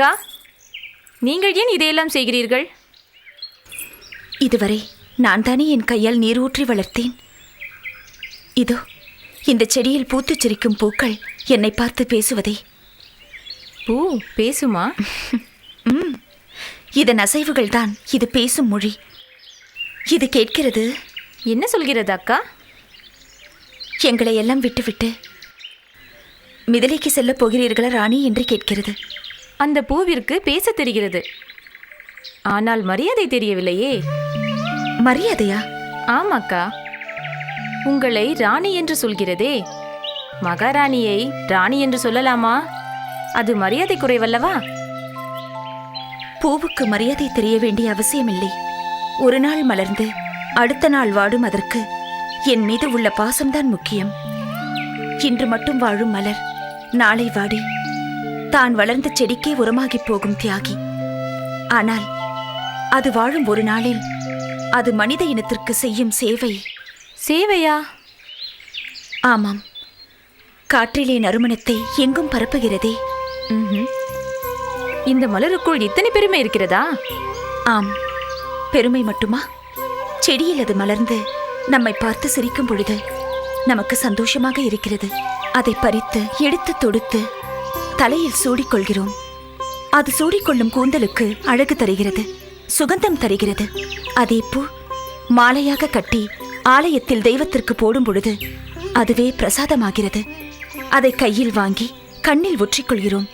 அக்கா நீங்கள் ஏன் இதையெல்லாம் செய்கிறீர்கள்? இதுவரை நான் தானே என் கையால் நீர் ஊற்றி வளர்த்தேன். இதோ இந்த செடியில் பூத்துச் சிரிக்கும் பூக்கள் என்னை பார்த்து பேசுவதே. பூ பேசுமா? இதன் அசைவுகள் தான் இது பேசும் மொழி. இது கேட்கிறது. என்ன சொல்கிறது அக்கா? எங்களை எல்லாம் விட்டுவிட்டு மிதிலைக்கு செல்லப் போகிறீர்களா ராணி என்று கேட்கிறது. அந்த பூவிற்கு பேசத் தெரிகிறது. ஆனால் மரியாதை தெரியவில்லையே. மரியாதையா? ஆமாக்கா. உங்களை ராணி என்று சொல்கிறதே. மகாராணியை ராணி என்று சொல்லலாமா? அது மரியாதை குறைவல்லவா? பூவுக்கு மரியாதை தெரிய வேண்டிய அவசியமில்லை. ஒரு நாள் மலர்ந்து அடுத்த நாள் வாடும் அதற்கு என் மீது உள்ள பாசம்தான் முக்கியம். இன்று மட்டும் வாழும் மலர் நாளை வாடி. தான் வளர்ந்த செடிக்கே உரமாகிப் போகும் தியாகி. ஆனால் அது வாழும் ஒரு நாளில் அது மனித இனத்திற்கு செய்யும் சேவை. சேவையா? ஆமாம். காற்றிலே நறுமணத்தை எங்கும் பரப்புகிறதே. இந்த மலருக்குள் இத்தனை பெருமை இருக்கிறதா? ஆம். பெருமை மட்டுமா? செடியில் அது மலர்ந்து நம்மை பார்த்து சிரிக்கும் பொழுது நமக்கு சந்தோஷமாக இருக்கிறது. அதை பறித்து எடுத்து தொடுத்து தலையில் சூடிக்கொள்கிறோம். அது சூடிக்கொள்ளும் கூந்தலுக்கு அழகு தருகிறது சுகந்தம் தருகிறது. அதே பூ மாலையாக கட்டி ஆலயத்தில் தெய்வத்திற்கு போடும் பொழுது அதுவே பிரசாதமாகிறது. அதை கையில் வாங்கி கண்ணில் ஒற்றிக்கொள்கிறோம்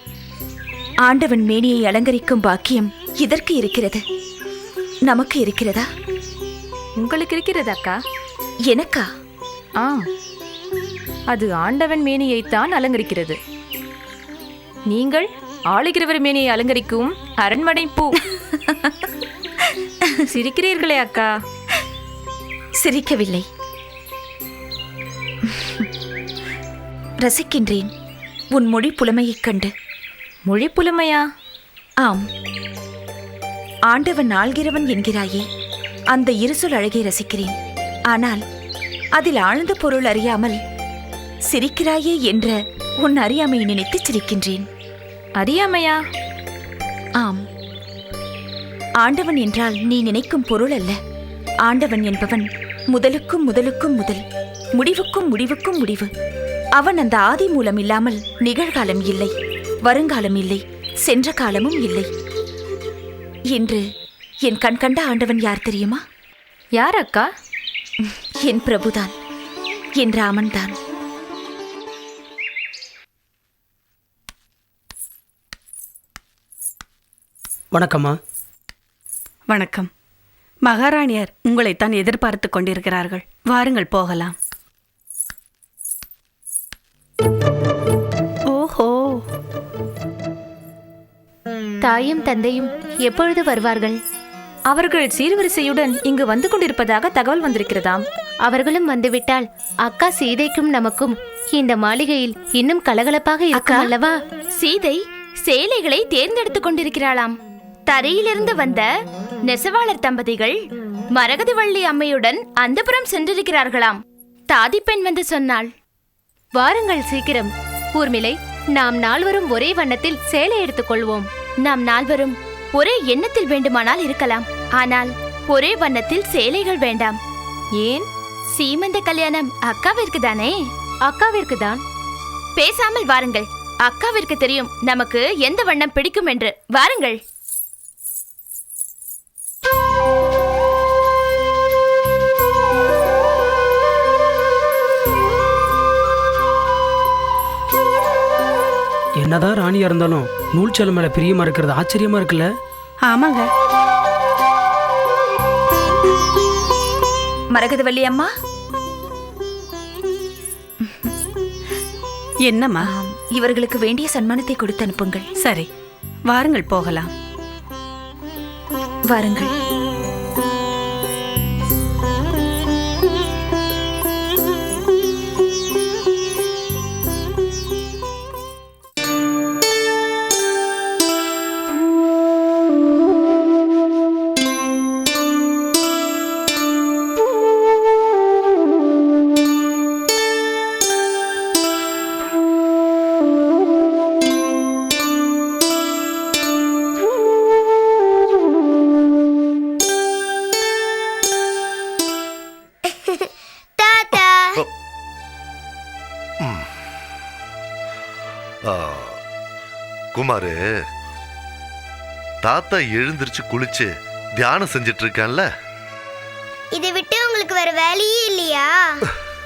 ஆண்டவன் மேனியை அலங்கரிக்கும் பாக்கியம் இதற்கு இருக்கிறது. நமக்கு இருக்கிறதா? உங்களுக்கு இருக்கிறது அக்கா. எனக்கா? ஆம். அது ஆண்டவன் மேனியைத்தான் அலங்கரிக்கிறது. நீங்கள் ஆளுகிறவர் மேனியை அலங்கரிக்கும் அரண்மனை பூ சிரிக்கிறீர்களே அக்கா. சிரிக்கவில்லை. ரசிக்கின்றேன். உன் மொழி புலமையைக் கண்டு. மொழி புலமையா? ஆம். ஆண்டவன் ஆள்கிறவன் என்கிறாயே. அந்த இருசொல் அழகை ரசிக்கிறேன். ஆனால் அதில் ஆழ்ந்த பொருள் அறியாமல் சிரிக்கிறாயே என்ற உன் அறியாமையை நினைத்து சிரிக்கின்றேன். அறியாமையா? ஆம். ஆண்டவன் என்றால் நீ நினைக்கும் பொருள் அல்ல. ஆண்டவன் என்பவன் முதலுக்கும் முதலுக்கும் முதல் முடிவுக்கும் முடிவுக்கும் முடிவு. அவன் அந்த ஆதி மூலம் இல்லாமல் நிகழ்காலம் இல்லை வருங்காலம் இல்லை சென்ற காலமும் இல்லை. என்று என் கண் கண்ட ஆண்டவன் யார் தெரியுமா? யார் அக்கா? என் பிரபுதான் என் ராமன்தான். வணக்கம்மா. வணக்கம். மகாராணியர் உங்களைத்தான் எதிர்பார்த்து கொண்டிருக்கிறார்கள். வாருங்கள் போகலாம். ஓஹோ. தாயும் தந்தையும் எப்பொழுது வருவார்கள்? அவர்கள் சீர்வரிசையுடன் இங்கு வந்து கொண்டிருப்பதாக தகவல் வந்திருக்கிறதாம். அவர்களும் வந்துவிட்டால் அக்கா சீதைக்கும் நமக்கும் இந்த மாளிகையில் இன்னும் கலகலப்பாக இருக்கும் அல்லவா? சீதை சேலைகளை தேர்ந்தெடுத்துக் கொண்டிருக்கிறாளாம். தரையிலிருந்து வந்த நெசவாளர் தம்பதிகள் மரகதவள்ளி அம்மையுடன் அந்தபுரம் சென்றிருக்கிறார்களாம். தாதிப்பெண் வந்து சொன்னாள் வாருங்கள் சீக்கிரம். ஊர்மிளை நாம் நால்வரும் ஒரே வண்ணத்தில் சேலை எடுத்துக்கொள்வோம் நாம் நால்வரும் ஒரே எண்ணத்தில் வேண்டுமானால் இருக்கலாம். ஆனால் ஒரே வண்ணத்தில் சேலைகள் வேண்டாம். ஏன்? சீமந்த கல்யாணம் அக்காவிற்கு தானே? அக்காவிற்கு தான். பேசாமல் வாருங்கள். அக்காவிற்கு தெரியும் நமக்கு எந்த வண்ணம் பிடிக்கும் என்று. வாருங்கள். என்னதான் ராணியா இருந்தாலும் நூல் சேலை மேல பிரியமா இருக்கிறது ஆச்சரியமா இருக்குல்ல? ஆமாங்க. மரகதவள்ளி அம்மா? என்னம்மா? இவர்களுக்கு வேண்டிய சன்மானத்தை கொடுத்து அனுப்புங்கள். சரி வாருங்கள் போகலாம். வாருங்கள். குமாரு தாத்தா எழுந்திருச்சு குளிச்சு தியானம் செஞ்சிட்டு இருக்கான்ல இதை விட்டு உங்களுக்கு வேற வேலையே இல்லையா?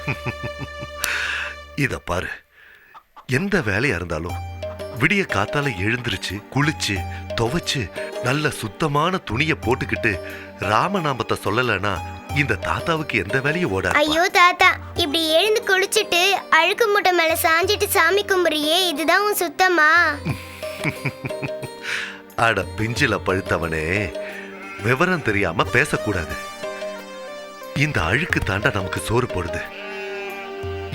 இத பாரு. எந்த வேலையா இருந்தாலும் விடிய காத்தால எழுந்திருச்சு குளிச்சு துவைச்சு நல்ல சுத்தமான துணிய போட்டுக்கிட்டு ராமநாமத்தை சொல்லலைன்னா இந்த தாத்தாவுக்கு எந்த வேலையும் ஓடாது. ஐயோ தாத்தா இப்படி எழுந்து குளிச்சுட்டு அழுக்கு மூட்டை மேல சாஞ்சிட்டு சாமி கும்பிடுறியே இதுதான் உன் சுத்தமா? அட பிஞ்சில பழுத்தவனே விவரம் தெரியாம பேசக்கூடாது. இந்த அழுக்கு தாண்டா நமக்கு சோறு போடுது.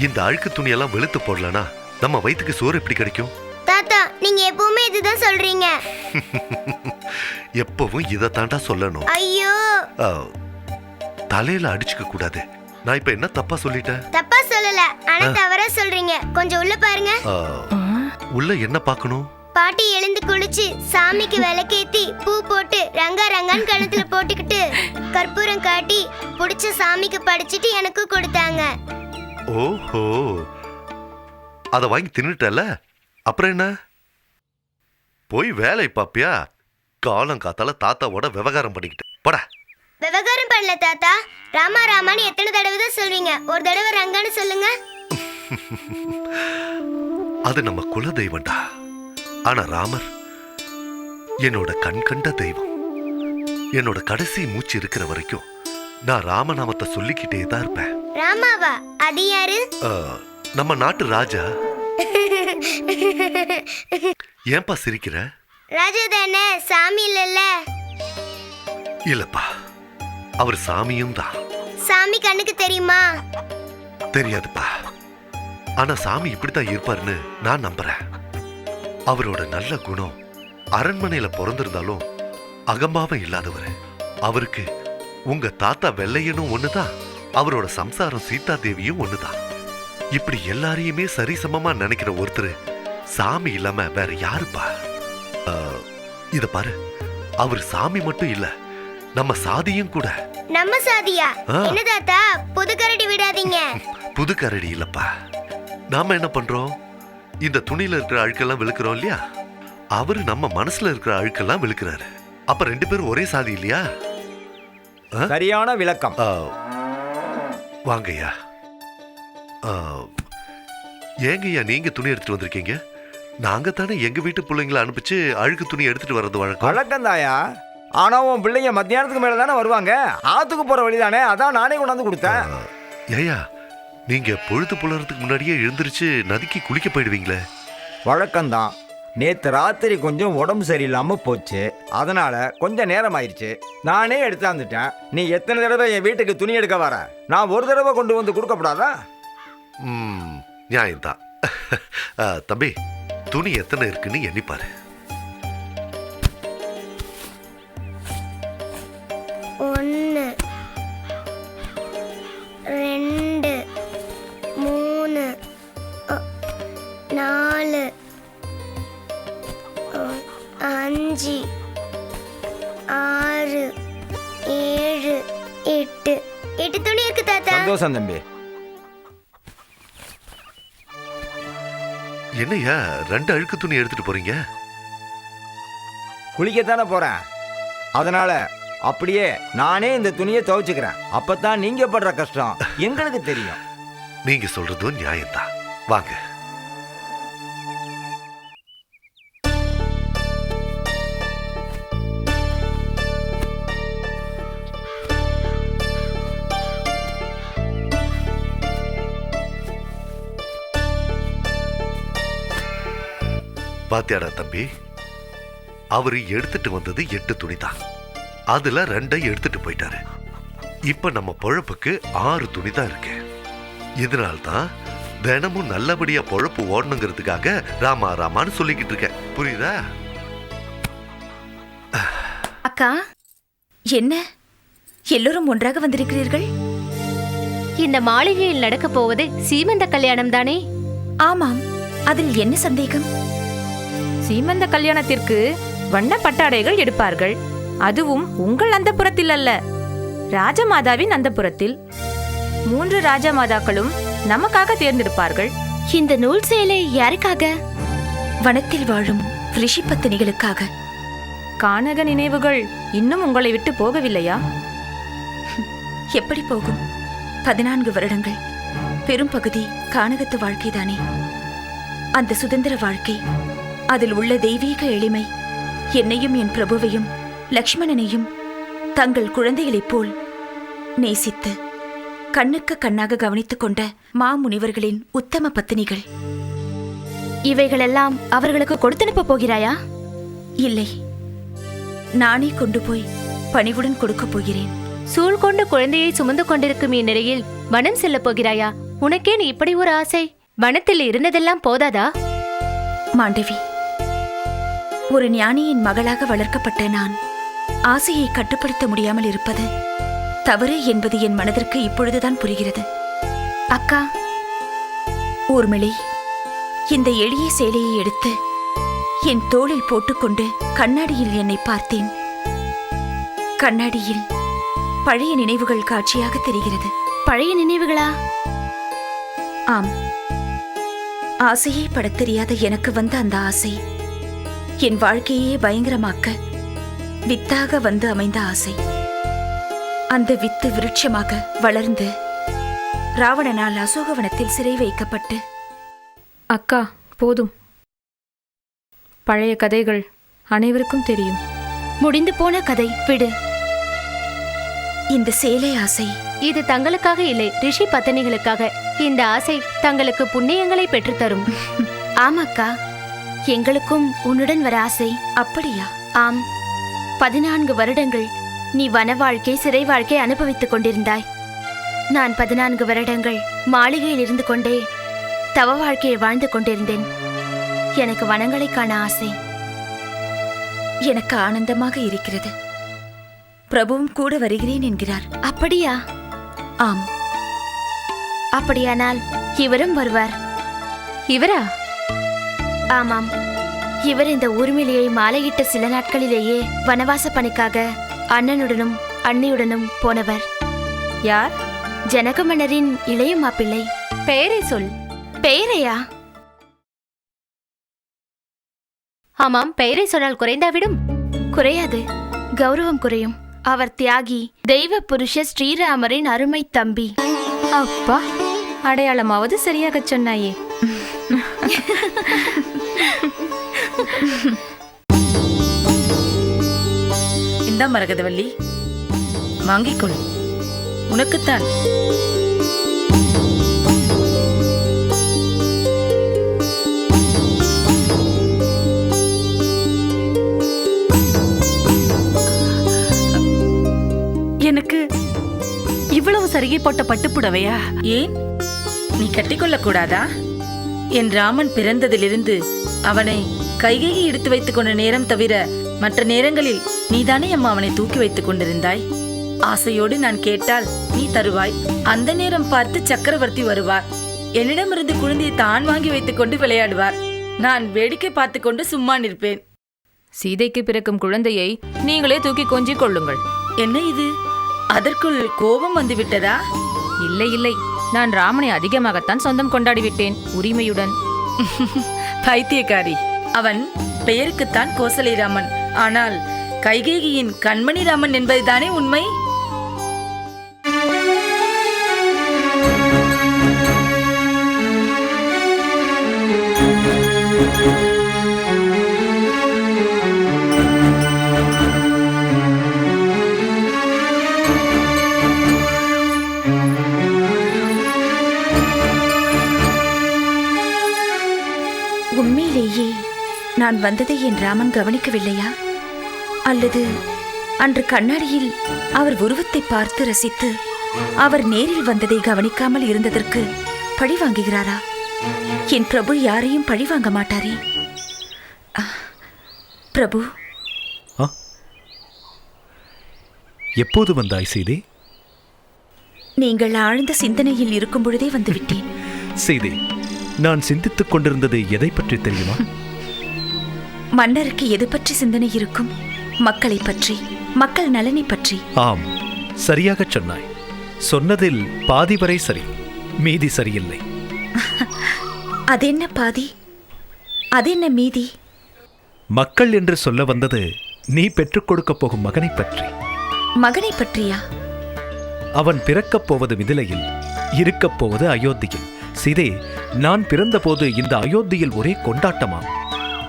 இந்த அழுக்கு துணியெல்லாம் வெளுத்து போடலனா நம்ம வயித்துக்கு சோறு எப்படி கிடைக்கும்? தாத்தா நீங்க எப்பவுமே இதுதான் சொல்றீங்க. எப்பவும் இதை தாண்டா சொல்லணும். ஐயோ! தலையில அடிச்சுக்க கூடாது. நான் இப்ப என்ன தப்பா சொல்லிட்டேன்? தப்பா சொல்லல. ஆனா தவறா சொல்றீங்க. கொஞ்சம் உள்ள பாருங்க. உள்ள என்ன பார்க்கணும்? பாட்டி எழுந்து குளிச்சு சாமிக்கு விளக்கேத்தி பூ போட்டு ரங்கா ரங்கான்னு கணத்துல போட்டுக்கிட்டு கற்பூரம் காட்டி புடிச்ச சாமிக்கு படிச்சிட்டு எனக்கு கொடுத்தாங்க. ஓஹோ. அத வாங்கி தின்னுட்டல அப்புறம் என்ன? போய் வேலை பாப்பியா? காலம் காத்தால தாத்தாவோட விவகாரம் பண்ணிக்கிட்டு. போடா. விவகாரம் பண்ணல தாத்தா. ராமா ராமான்னு எத்தனை தடவை தான் சொல்வீங்க. ஒரு தடவை ரங்கான்னு சொல்லுங்க. அது நம்ம குல தெய்வம்டா ஆனா ராமர் என்னோட கண் கண்ட தெய்வம். என்னோட கடைசி மூச்சு இருக்கிற வரைக்கும் நான் ராமநாமத்தை சொல்லிக்கிட்டே தான் இருப்பேன். ராமாவா? அது யாரு? நம்ம நாட்டு ராஜா. ஏன்பா சிரிக்கிற? ராஜா தானே சாமி இல்லல்ல. இல்லப்பா அவர் சாமியும் தான். சாமி கண்ணுக்கு தெரியுமா? தெரியாதுப்பா. ஆனா சாமி இப்படித்தான் இருப்பாருன்னு நான் நம்புறேன். அவரோட நல்ல குணம் அரண்மனையில பிறந்திருந்தாலும் அகம்பாவம் இல்லாதவர். அவருக்கு உங்க தாத்தா வெள்ளையனும் ஒண்ணுதான் அவரோட சம்சாரம் சீதா தேவியும் ஒண்ணுதான். இப்படி எல்லாரையுமே சரிசமமா நினைக்கிற ஒருத்தர் சாமி இல்லாம வேற யாருப்பா? இத பாரு. அவர் சாமி மட்டும் இல்ல நம்ம சாதியும் கூட. நம்ம சாதியா. என்ன தாத்தா? புது கரடி விடாதீங்க. புது கரடி இல்லப்பா. நாம என்ன பண்றோம்? இந்த துணியில இருக்கிற அழுக்கெல்லாம் விழுக்கிறோம் இல்லையா? அவரு நம்ம மனசுல இருக்கிற அழுக்கெல்லாம் விழுக்கிறாரு அப்ப ரெண்டு பேரும் ஒரே சாதி இல்லையா? சரியான விளக்கம். வாங்கய்யா. ஏங்கய்யா நீங்க துணி எடுத்துட்டு வந்திருக்கீங்க. நாங்க தானே எங்க வீட்டு பிள்ளைங்களை அனுப்பிச்சு அழுக்கு துணி எடுத்துட்டு வர்றது வழக்கம். வழக்கம்தாயா ஆனா உன் பிள்ளைங்க மத்தியானத்துக்கு மேல தானே வருவாங்க. ஆத்துக்கு போற வழிதானே. அதான் நானே கொண்டாந்து கொடுத்தேன். ஆ, ஏய்யா நீங்க பொழுது புலறதுக்கு முன்னாடியே எழுந்திருச்சு நதிக்கு குளிக்க போயிடுவீங்களே. வழக்கம்தான். நேத்து ராத்திரி கொஞ்சம் உடம்பு சரியில்லாம போச்சு. அதனால கொஞ்சம் நேரம் ஆயிடுச்சு நானே எடுத்தாந்துட்டேன். நீ எத்தனை தடவை என் வீட்டுக்கு துணி எடுக்க வர? நான் ஒரு தடவை கொண்டு வந்து கொடுக்கப்படாதா? நியாயம்தான். தம்பி துணி எத்தனை இருக்குன்னு எண்ணிப்பாரு சந்தோஷம் தம்பி. என்னய்யா ரெண்டு அழுக்கு துணி எடுத்துட்டு போறீங்க? குளிக்கத்தானே போறேன். அதனால அப்படியே நானே இந்த துணியை துவைச்சுக்கிறேன். அப்பதான் நீங்க படுற கஷ்டம் எங்களுக்கு தெரியும். நீங்க சொல்றதும் நியாயம்தான். வாங்க. பாத்தியாடா தம்பி? அவரு எடுத்துட்டு வந்தது எட்டு துணி தான் அதுல ரெண்டை எடுத்துட்டு போயிட்டாரு. இப்ப நம்ம பொழப்புக்கு ஆறு துணி தான் இருக்கு. இதனால்தான் தினமும் நல்லபடியா பொழப்பு ஓடணுங்கிறதுக்காக ராமா ராமான்னு சொல்லிக்கிட்டு இருக்கேன். புரியுதா? அக்கா என்ன? எல்லோரும் ஒன்றாக வந்திருக்கிறீர்கள்? இந்த மாளிகையில் நடக்கப் போவது சீமந்த கல்யாணம் தானே? ஆமாம் அதில் என்ன சந்தேகம்? சீமந்த கல்யாணத்திற்கு வண்ண பட்டாடைகள் எடுப்பார்கள். அதுவும் உங்கள் அந்தப்புறத்தில் அல்ல ராஜமாதாவின் அந்தப்புறத்தில். மூன்று ராஜமாதாக்களும் நமக்காக தேர்ந்தெடுப்பார்கள். இந்த நூல் சேலை யாருக்காக? வனத்தில் வாழும் ரிஷிப்பத்தினிகளுக்காக கானக நினைவுகள் இன்னும் உங்களை விட்டு போகவில்லையா? எப்படி போகும்? பதினான்கு வருடங்கள். பெரும் பகுதி கானகத்து வாழ்க்கைதானே. அந்த சுதந்திர வாழ்க்கை அதில் உள்ள தெய்வீக எளிமை. என்னையும் என் பிரபுவையும் லக்ஷ்மணனையும் தங்கள் குழந்தைகளைப் போல் நேசித்து கண்ணுக்கு கண்ணாக கவனித்துக் கொண்ட மாமுனிவர்களின் உத்தம பத்தினிகள். இவைகளெல்லாம் அவர்களுக்கு கொடுத்தனுப்ப போகிறாயா? இல்லை. நானே கொண்டு போய் பணிவுடன் கொடுக்கப் போகிறேன். சூழ் கொண்டு குழந்தையை சுமந்து கொண்டிருக்கும் இந்நிலையில் வனம் செல்லப் போகிறாயா? உனக்கேன் இப்படி ஒரு ஆசை? வனத்தில் இருந்ததெல்லாம் போதாதா? மாண்டவி ஒரு ஞானியின் மகளாக வளர்க்கப்பட்ட நான் ஆசையை கட்டுப்படுத்த முடியாமல் இருப்பது தவறு என்பது என் மனதிற்கு இப்பொழுதுதான் புரிகிறது. அக்கா ஊர்மிளை இந்த எளிய சேலையை எடுத்து என் தோளில் போட்டுக்கொண்டு கண்ணாடியில் என்னை பார்த்தேன். கண்ணாடியில் பழைய நினைவுகள் காட்சியாக தெரிகிறது. பழைய நினைவுகளா? ஆம். ஆசையே படத் தெரியாத எனக்கு வந்த அந்த ஆசை. என் வாழ்க்கையே பயங்கரமாக்க வித்தாக வந்து அமைந்த ஆசை. அந்த வித்து விருட்சமாக வளர்ந்து ராவணனால் அசோகவனத்தில் சிறை வைக்கப்பட்டு. அக்கா போதும். பழைய கதைகள் அனைவருக்கும் தெரியும். முடிந்து போன கதை விடு. இந்த சேலை ஆசை. இது தங்களுக்காக இல்லை ரிஷி பத்தினிகளுக்காக. இந்த ஆசை தங்களுக்கு புண்ணியங்களை பெற்றுத்தரும். ஆமாக்கா. எங்களுக்கும் உன்னுடன் வர ஆசை. அப்படியா? ஆம். பதினான்கு வருடங்கள் நீ வன வாழ்க்கை சிறை வாழ்க்கை அனுபவித்துக் கொண்டிருந்தாய். நான் பதினான்கு வருடங்கள் மாளிகையில் இருந்து கொண்டே தவ வாழ்க்கையை வாழ்ந்து கொண்டிருந்தேன். எனக்கு வனங்களை காண ஆசை. எனக்கு ஆனந்தமாக இருக்கிறது. பிரபுவும் கூட வருகிறேன் என்கிறார். அப்படியா? ஆம். அப்படியானால் இவரும் வருவார். இவரா? ஆமாம். இவர் இந்த ஊர்மிளையை மாலையிட்ட சில நாட்களிலேயே வனவாச பணிக்காக அண்ணனுடனும் அண்ணியுடனும் போனவர். யார்? ஜனக மன்னரின் இளைய மாப்பிள்ளை. பெயரை சொல். பெயரையா? ஆமாம் பெயரை சொன்னால் குறைந்தாவிடும் குறையாது. கௌரவம் குறையும். அவர் தியாகி தெய்வ புருஷ ஸ்ரீராமரின் அருமை தம்பி. அப்பா அடையாளமாவது சரியாகச் சொன்னாயே. இந்தா மரகதவள்ளி வாங்கிக்கொள். உனக்குத்தான். எனக்கு இவ்வளவு சரிகை போட்ட பட்டுப்புடவையா? ஏன்? நீ கட்டிக்கொள்ளக்கூடாதா? என் ராமன் பிறந்ததிலிருந்து அவனை கைகையை எடுத்து வைத்துக் கொண்ட நேரம் தவிர மற்ற நேரங்களில் நீதானே அம்மா அவனை தூக்கி வைத்துக் கொண்டிருந்தாய்? ஆசையோடு நான் கேட்டால் நீ தருவாய். அந்த நேரம் பார்த்து சக்கரவர்த்தி வருவார். என்னிடமிருந்து குழந்தையை தான் வாங்கி வைத்துக் கொண்டு விளையாடுவார். நான் வேடிக்கை பார்த்து கொண்டு சும்மா நிற்பேன். சீதைக்கு பிறக்கும் குழந்தையை நீங்களே தூக்கி கொஞ்சிக் கொள்ளுங்கள். என்ன இது? அதற்குள் கோபம் வந்து விட்டதா இல்லை இல்லை. நான் ராமனை அதிகமாகத்தான் சொந்தம் கொண்டாடி விட்டேன் உரிமையுடன். பைத்தியக்காரி. அவன் பெயருக்குத்தான் கோசலை ராமன் ஆனால் கைகேகியின் கண்மணி ராமன் என்பதுதானே உண்மை? வந்ததை என் ராமன் கவனிக்கவில்லையா? அல்லது அன்று கண்ணாடியில் அவர் உருவத்தை பார்த்து ரசித்து அவர் நேரில் வந்ததை கவனிக்காமல் இருந்ததற்கு பழி வாங்குகிறாரா? என் பிரபு யாரையும் பழி வாங்க மாட்டாரே. பிரபு. எப்போது வந்தாய் சீதே? நீங்கள் ஆழ்ந்த சிந்தனையில் இருக்கும் பொழுதே வந்துவிட்டேன் சீதே நான் சிந்தித்துக் கொண்டிருந்தது எதை பற்றி தெரியுமா? மன்னருக்கு எது பற்றி சிந்தனை இருக்கும்? மக்களை பற்றி மக்கள் நலனை பற்றி. ஆம் சரியாகச் சொன்னாய். சொன்னதில் பாதி வரை சரி மீதி சரியில்லை. அதென்ன பாதி? அதென்ன மீதி? மக்கள் என்று சொல்ல வந்தது நீ பெற்றுக் கொடுக்கப் போகும் மகனைப் பற்றி. மகனை பற்றியா? அவன் பிறக்கப் போவது மிதிலையில் இருக்கப் போவது அயோத்தியில். சீதே நான் பிறந்தபோது இந்த அயோத்தியில் ஒரே கொண்டாட்டமாம்.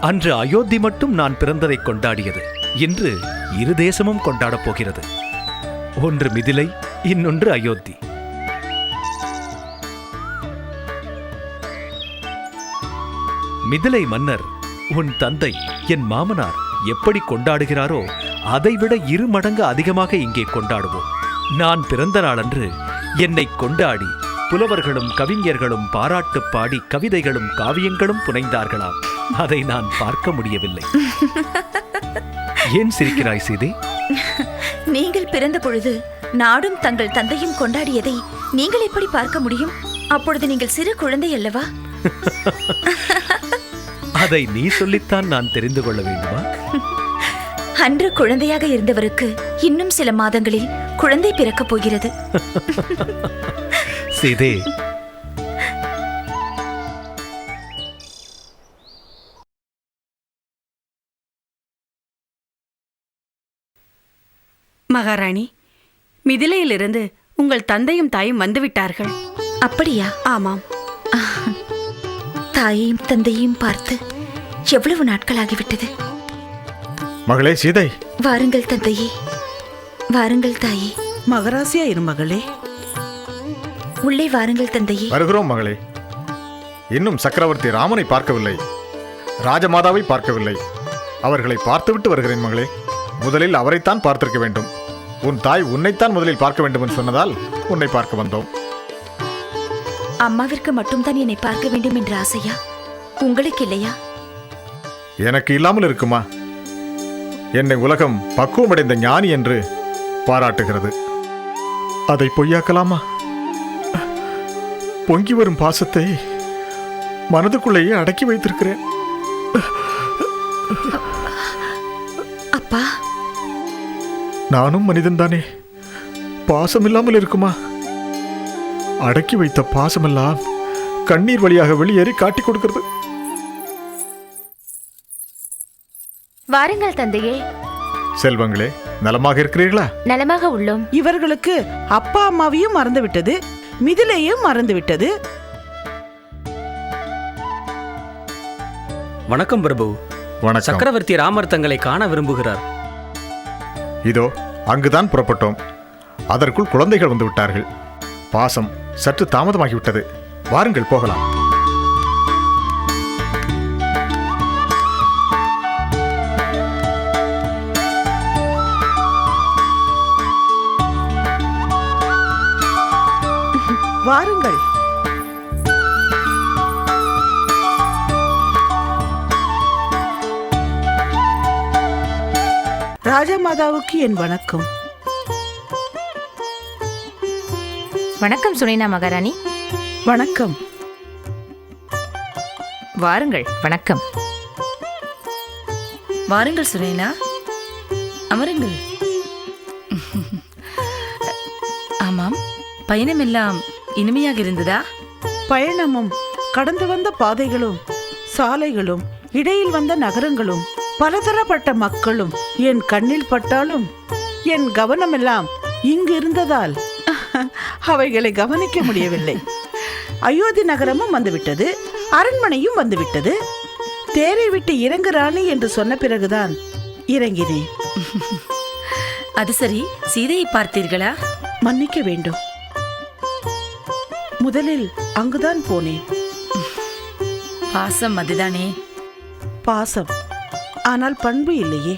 அன்று அயோத்தி மட்டும் நான் பிறந்ததை கொண்டாடியது. இன்று இரு தேசமும் கொண்டாடப் போகிறது. ஒன்று மிதிலை இன்னொன்று அயோத்தி. மிதிலை மன்னர் உன் தந்தை என் மாமனார் எப்படி கொண்டாடுகிறாரோ அதைவிட இரு மடங்கு அதிகமாக இங்கே கொண்டாடுவோம். நான் பிறந்த நாளன்று என்னை கொண்டாடி புலவர்களும் கவிஞர்களும் பாராட்டு பாடி கவிதைகளும் காவியங்களும் புனைந்தார்களாம். அதை நான் பார்க்க முடியவில்லை. ஏன் சிரிக்கிறாய் சீதே? நீங்கள் பிறந்த பொழுது நாடும் தங்கள் தந்தையும் கொண்டாடியதை நீங்கள் எப்படி பார்க்க முடியும்? அப்பொழுது நீங்கள் சிறு குழந்தை அல்லவா? அதை நீ சொல்லித்தான் நான் தெரிந்து கொள்ள வேண்டுமா? அன்று குழந்தையாக இருந்தவருக்கு இன்னும் சில மாதங்களில் குழந்தை பிறக்கப் போகிறது. சீதே. மகாராணி மிதிலையிலிருந்து உங்கள் தந்தையும் தாயும் வந்துவிட்டார்கள். அப்படியா? ஆமாம். தாயையும் தந்தையையும் பார்த்து எவ்வளவு நாட்களாகிவிட்டது? மகளே சீதை. வாருங்கள் தந்தையே. வாருங்கள் தாயே. மகராசியா இரு மகளே. உள்ளே வாருங்கள் தந்தையே. வருகிறோம் மகளே. இன்னும் சக்கரவர்த்தி ராமனை பார்க்கவில்லை. ராஜமாதாவை பார்க்கவில்லை. அவர்களை பார்த்துவிட்டு வருகிறேன் மகளே. முதலில் அவரைத்தான் பார்த்திருக்க வேண்டும். உன் தாய் உன்னைத்தான் முதலில் பார்க்க வேண்டும் என்று சொன்னதால் உன்னை பார்க்க வந்தோம். அம்மாவிற்கு மட்டும்தான் என்னை பார்க்க வேண்டும் என்ற ஆசையா? உங்களுக்கு இல்லையா? எனக்கு இல்லாமல் இருக்குமா? என்னை உலகம் பக்குவமடைந்த ஞானி என்று பாராட்டுகிறது. அதை பொய்யாக்கலாமா? பொங்கி வரும் பாசத்தை மனதுக்குள்ளேயே அடக்கி வைத்திருக்கிறேன். அப்பா. நானும் மனிதன்தானே பாசம் இல்லாமல் இருக்குமா? அடக்கி வைத்த பாசமெல்லாம் கண்ணீர் வழியாக வெளியேறி காட்டிக் கொடுக்கிறது. வாருங்கள் தந்தையே. செல்வங்களே நலமாக இருக்கிறீர்களா? நலமாக உள்ளோம். இவர்களுக்கு அப்பா அம்மாவையும் மறந்து விட்டது மிதிலையும் மறந்து விட்டது வணக்கம் பிரபு. வணக்கம். சக்கரவர்த்தி ராமர் தங்களை காண விரும்புகிறார். இதோ அங்குதான் புறப்பட்டோம். அதற்குள் குழந்தைகள் வந்து விட்டார்கள். பாசம் சற்று தாமதமாகிவிட்டது. வாருங்கள் போகலாம். வாருங்கள். ராஜமாதாவுக்கு என் வணக்கம். வணக்கம் சுனைனா மகாராணி. வணக்கம். வாருங்கள் வணக்கம். வாருங்கள் சுரேனா அமருங்கள். ஆமாம் பயணமெல்லாம் இனிமையாக இருந்ததா? பயணமும் கடந்து வந்த பாதைகளும் சாலைகளும் இடையில் வந்த நகரங்களும் பலதரப்பட்ட மக்களும் என் கண்ணில் பட்டாலும் என் கவனமெல்லாம் இங்கு இருந்ததால் அவைகளை கவனிக்க முடியவில்லை. அயோத்தி நகரமும் வந்துவிட்டது அரண்மனையும் வந்துவிட்டது. தேரை விட்டு இறங்கு ராணி என்று சொன்ன பிறகுதான் இறங்கினேன். அது சரி சீதையை பார்த்தீர்களா? மன்னிக்க வேண்டும். முதலில் அங்குதான் போனேன். பாசம் அதுதானே? பாசம். ஆனால் பண்பு இல்லையே.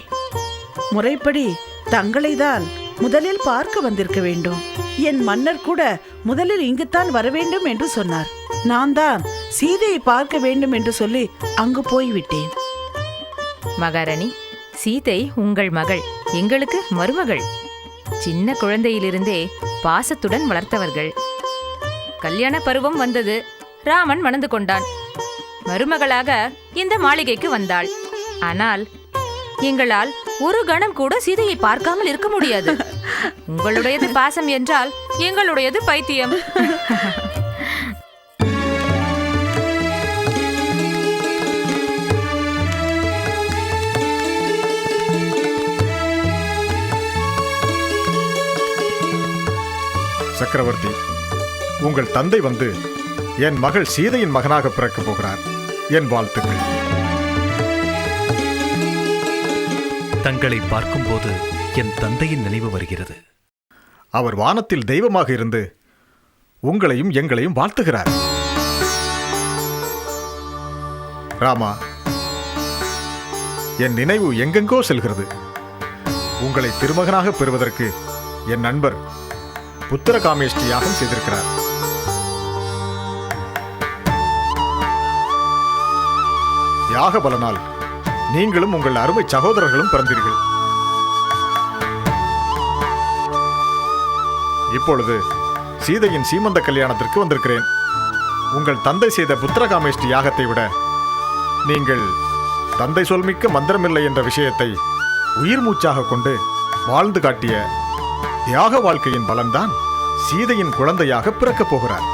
முறைப்படி தங்களை தான் முதலில் பார்க்க வந்திருக்க வேண்டும். என் மன்னர் கூட முதலில் இங்குத்தான் வர வேண்டும் என்று சொன்னார். நான் தான் சீதையை பார்க்க வேண்டும் என்று சொல்லி அங்கு போய்விட்டேன். மகாராணி சீதை உங்கள் மகள் எங்களுக்கு மருமகள். சின்ன குழந்தையிலிருந்தே பாசத்துடன் வளர்த்தவர்கள். கல்யாண பருவம் வந்தது. ராமன் மணந்து கொண்டான். மருமகளாக இந்த மாளிகைக்கு வந்தாள். ஆனால் எங்களால் ஒரு கணம் கூட சீதையை பார்க்காமல் இருக்க முடியாது. உங்களுடையது பாசம் என்றால் எங்களுடையது பைத்தியம். சக்கரவர்த்தி உங்கள் தந்தை வந்து என் மகள் சீதையின் மகனாக பிறக்கப் போகிறார். என் வாழ்த்துக்கள். தங்களை பார்க்கும்போது என் தந்தையின் நினைவு வருகிறது. அவர் வானத்தில் தெய்வமாக இருந்து உங்களையும் எங்களையும் வாழ்த்துகிறார். ராமா என் நினைவு எங்கெங்கோ செல்கிறது. உங்களை திருமகனாக பெறுவதற்கு என் நண்பர் புத்திரகாமேஷ்டி யாகம் செய்திருக்கிறார். யாக பலனால் நீங்களும் உங்கள் அருமை சகோதரர்களும் பிறந்தீர்கள். இப்பொழுது சீதையின் சீமந்த கல்யாணத்திற்கு வந்திருக்கிறேன். உங்கள் தந்தை செய்த புத்திரகாமேஷ்டி யாகத்தை விட நீங்கள் தந்தை சொல்மிக்க மந்திரமில்லை என்ற விஷயத்தை உயிர் மூச்சாக கொண்டு வாழ்ந்து காட்டிய தியாக வாழ்க்கையின் பலன்தான் சீதையின் குழந்தையாக பிறக்கப் போகிறார்.